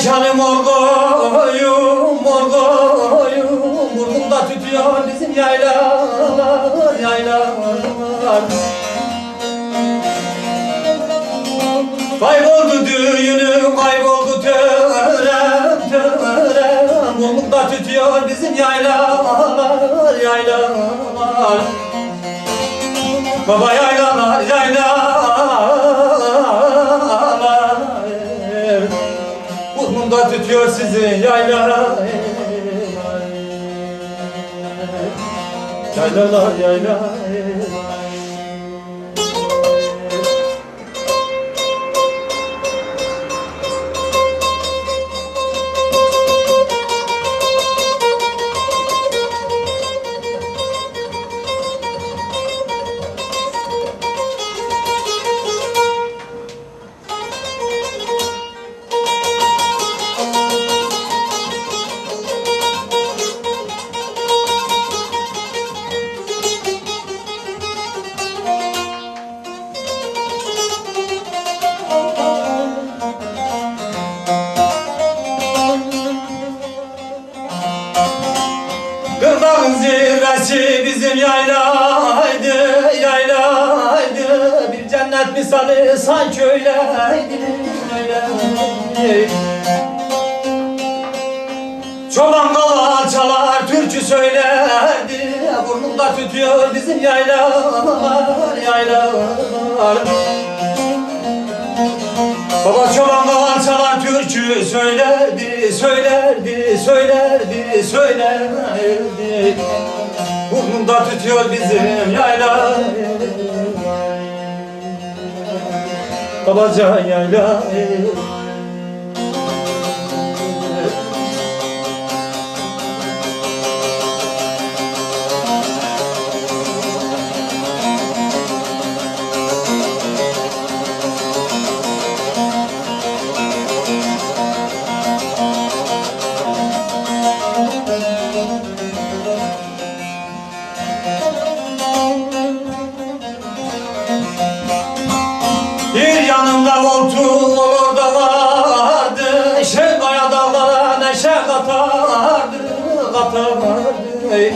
Koyun, mor koyun Burnumda tütüyor bizim yaylalar, yaylalar. Kayboldu düğünüm, kayboldu törem, törem Burnumda tütüyor bizim yaylalar, yaylalar. Baba Tütüyor sizi yaylalar. Yaylalar, yaylalar. Kırdağın misali sanki öyleydi Çoban kaval çalar, türkü söylerdi. Burnumda tütüyor bizim yaylalar, yaylalar. Baba çoban kaval çalar, türkü söylerdi Söylerdi, söylerdi, söylerdi. Burnumda tütüyor bizim yaylalar Babaca yayla Bir yanımda koltuğum olur da vardı Neşe kaya dağlara neşe katardı Katardı.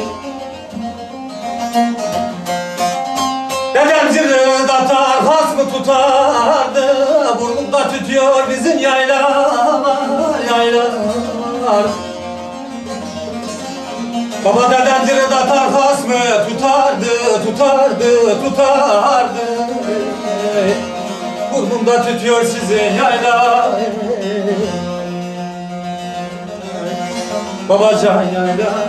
Dedem zırhı atar has mı tutardı? Burnumda tütüyor bizim yaylalar Yaylalar. Baba dedem zırhı atar has mı tutardı? Tutardı tutardı Burnumda tütüyor sizin yayla. Babacan yayla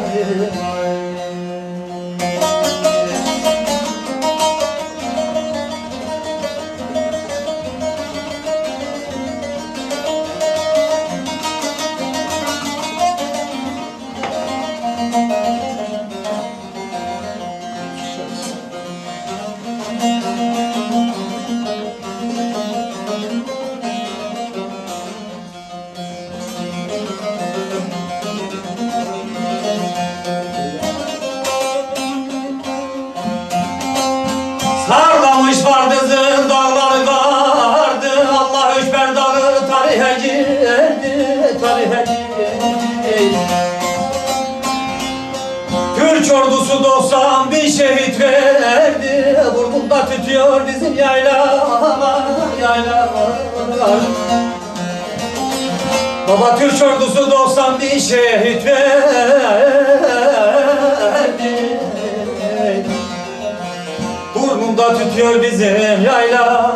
Sarlamış bardızın dağları vardı. Allah Ekber dağı tarihe girdi Tarihe girdi. Türk ordusu 91 şehit verdi. Burnumda tütüyor bizim yaylalar Yaylalar Baba Türk ordusu 91 şehit verdi Burnumda tütüyor bizim yayla.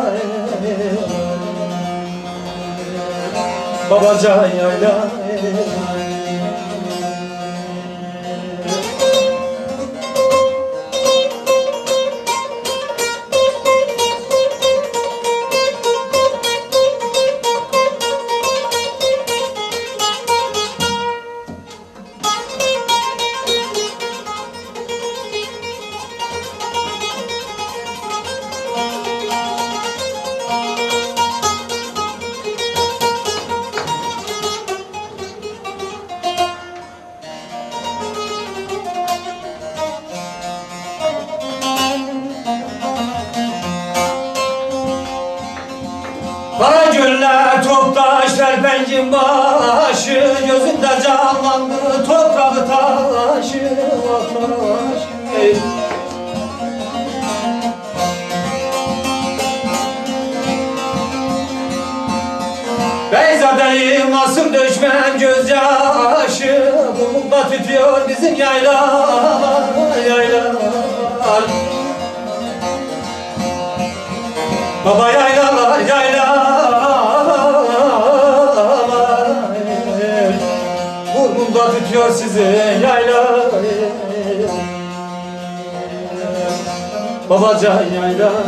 Babacan yayla Pengin başı Gözünde canlandı Toprağı taşı Taş Ey. Beyzadeyim nasıl düşmem gözyaşı Burnumda tütüyor bizim yaylalar Yaylalar Baba yaylalar Tütüyor sizin yaylalar Babacan yaylalar